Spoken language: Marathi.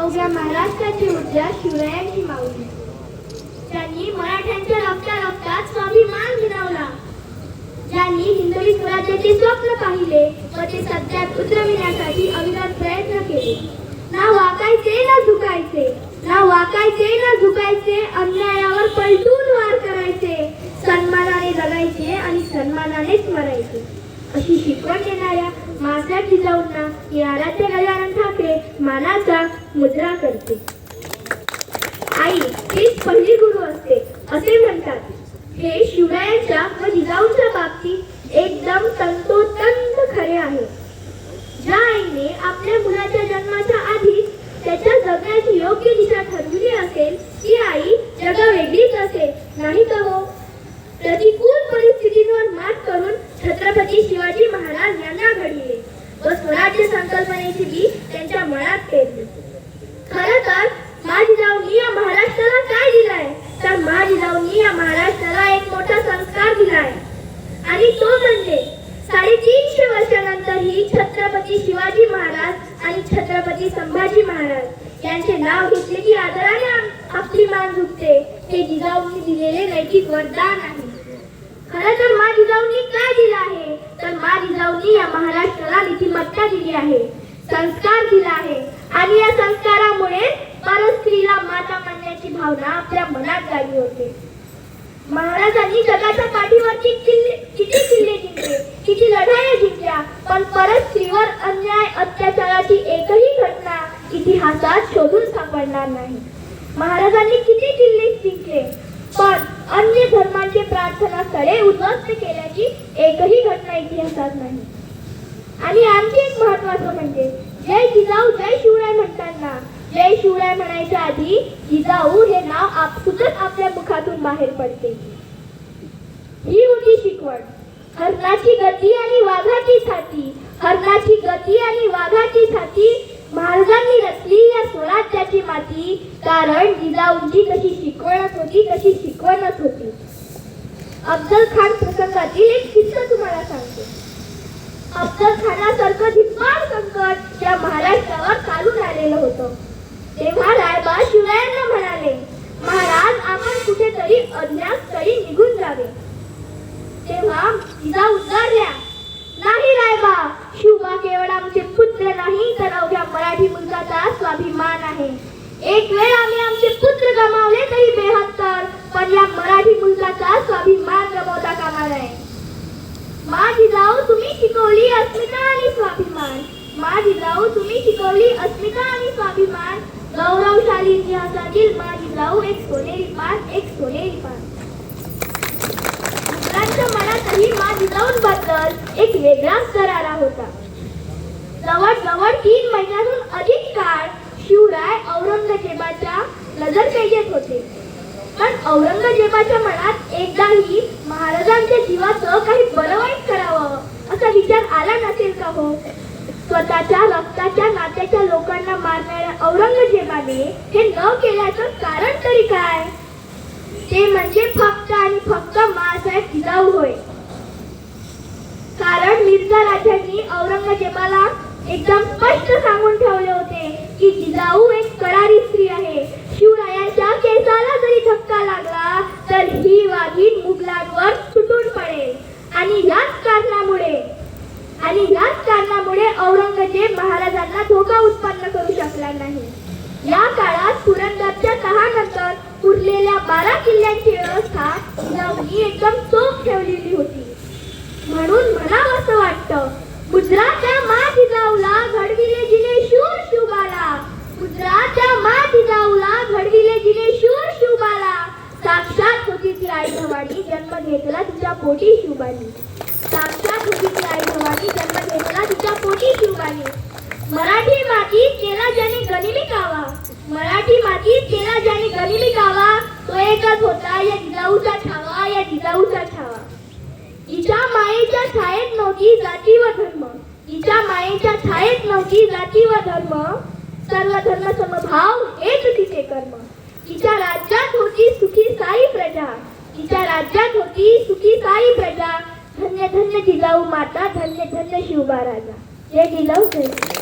अवघ्या महाराष्ट्राची ऊर्जा शिवरायांची माऊली. ज्यांनी मराठ्यांच्या रक्ता रक्तात स्वाभिमान मिळवला. ज्यांनी हिंदवी स्वराज्याचे स्वप्न पाहिले व ते सत्यात उतरविण्यासाठी अविरत प्रयत्न केले. ना वाकायचे ना झुकायचे. ना वाकायचे ना झुकायचे अन्यायावर पलटून वार करायचे. सन्मानाने जगायचे आणि सन्मानानेच मरायचे. अशी शिकवण देणाऱ्या माझ्या खिजाऊंना ही आराध्य गजानन ठाकरे मानाचा मुद्रा करते. आई हीच पहिली गुरु असते असे म्हणतात. हे शिवरायांच्या व जिजाऊंच्या बाबतीत एकदम तंतोतंत खरे आहे ज्या आईने आपल्या मुलाच्या जन्माच्या आधी त्याच्या जगण्याची योग्य दिशा ठरवली असेल ती आई जगवेगळीच असेल नाही का हो प्रतिकूल परिस्थितींवर मात करून छत्रपती शिवाजी महाराज यांना घडविले व स्वराज्य संकल्पनेची बी त्यांच्या मनात पेरली खर तर माझी जाऊनी या महाराष्ट्राला काय दिलाय? तर माझी जाऊनी या महाराष्ट्राला एक मोठा संस्कार दिलाय. आणि तो म्हणजे साडेतीनशे वर्षानंतरही छत्रपती शिवाजी महाराज आणि छत्रपती संभाजी महाराज यांचे नाव घेतले की आदराने आपली मान झुकते ते जिजाऊंनी दिलेले नैतिक वरदान आहे. खरं तर मा जिजाऊंनी काय दिलं आहे? तर मा जिजाऊंनी या महाराष्ट्राला नीतिमत्ता दिली आहे. संस्कार दिला आहे आणि या संस्कारामुळे परस्त्रीला माता मानण्याची भावना आपल्या मनात जागी होते. महाराजांनी जगाच्या पाठीवरची किल्ले किती किल्ले जिंकले? किती लढाया जिंकल्या. पण परत स्त्रीवर अन्याय अत्याचाराची एकही घटना इतिहासात शोधून सापडणार नाही. महाराजांनी किती किल्ले जिंकले? पण अन्य धर्मांचे प्रार्थना स्थळे उद्ध्वस्त केल्याची एकही घटना इतिहासात नाही. आणि आणखी एक महत्वाचं म्हणजे जय जिजाऊ जय शिवराय म्हणताना जय शिवराय म्हणायच्या जिजाऊ हे नाव आपसुकच आपल्या मुखातून बाहेर पडते. ही होती शिकवण. हरणाची गती आणि वाघाची छाती. हरणाची गती आणि वाघाची छाती. महाराजांनी रचली या स्वराज्याची माती. कारण जिजाऊंची कशी शिकवणच होती तशी शिकवणच होती. अफजल खान प्रसंगातील एक किस्सा तुम्हाला सांगते. अफजल खानासारखं धिप्पाड संकट या महाराष्ट्रावर चालून आलेलं होतं. तेव्हा रायबा शिवरायांना म्हणाले महाराज आपण कुठेतरी अज्ञात स्थळी निघून जावे. तेव्हा जिजा उद्गारल्या नाही रायबा शिवबा केवळ आमचे पुत्र नाही तर अवघ्या मराठी मुलगाचा स्वाभिमान आहे. एक वेळ आम्ही आमचे पुत्र गमावले तरी बेहत्तर पण या मराठी मुलगाचा स्वाभिमान गमावता कामा नये. मा जाऊ तुम्ही शिकवली अस्मिता माझी जाऊ तुम्ही शिकवली अस्मिता आणि स्वाभिमान. गौरवशाली इतिहासातील माझी जाऊ एक सोनेरी पान एक सोनेरी पान. मुलांच्या मनातही माझी जाऊन बद्दल एक वेगळाच करारा होता. जवळजवळ तीन महिन्याहून अधिक काळ शिवराय औरंगजेबाच्या नजरकैदेत होते. पण औरंगजेबाच्या मनात एकदाही महाराजांच्या जीवाचं काही बरं वाईट करावं असा विचार आला नसेल का हो? स्वतःच्या रक्ताच्या नात्याच्या लोकांना मारणाऱ्या औरंगजेबाने हे न केल्याचं कारण तरी काय? ते म्हणजे फक्त आणि फक्त मासाहेब जिजाऊ होय. कारण मिर्झा राजांनी औरंगजेबाला एकदम स्पष्ट सांगून ठेवले होते की जिजाऊ एक करारी स्त्री आहे. शिवरायांच्या केसाला जरी धक्का लागला तर ही वाघीण मुघलांवर सुटून पडेल. आणि याच कारणामुळे औरंगजेब महाराजांना धोका उत्पन्न करू शकला नाही. या काळात पुरंदरच्या तहानंतर उरलेल्या बारा किल्ल्यांची व्यवस्था जिजाऊंनी एकदम चोख ठेवलेली होती. म्हणून मला असं वाटतं गुजरातच्या मा जिजाऊला घडविले जिने शूर शुभाला गुजरातच्या मा जिजाऊला घडविले जिने शूर शुभाला साक्षात होती ती आई भवानी जन्म घेतला तिच्या पोटी शुभानी साक्षात होती आई भवानी जन्म घेतला तिच्या पोटी शिवबानी मराठी माती केला ज्याने गनिमी गावा मराठी माती केला ज्याने गनिमी गावा तो एकच होता या जिजाऊचा ठावा या जिजाऊचा ठावा. तिच्या मायेच्या छायेत नव्हती जाती व धर्म. तिच्या मायेच्या छायेत नव्हती जाती व धर्म. सर्व धर्म समभाव हेच तिचे कर्म. तिच्या राज्यात होती सुखी साई प्रजा. तिच्या राज्यात होती सुखी साई प्रजा. धन्य धन्य जिजाऊ माता धन्य धन्य शिवबा राजा जय जिजाऊ जय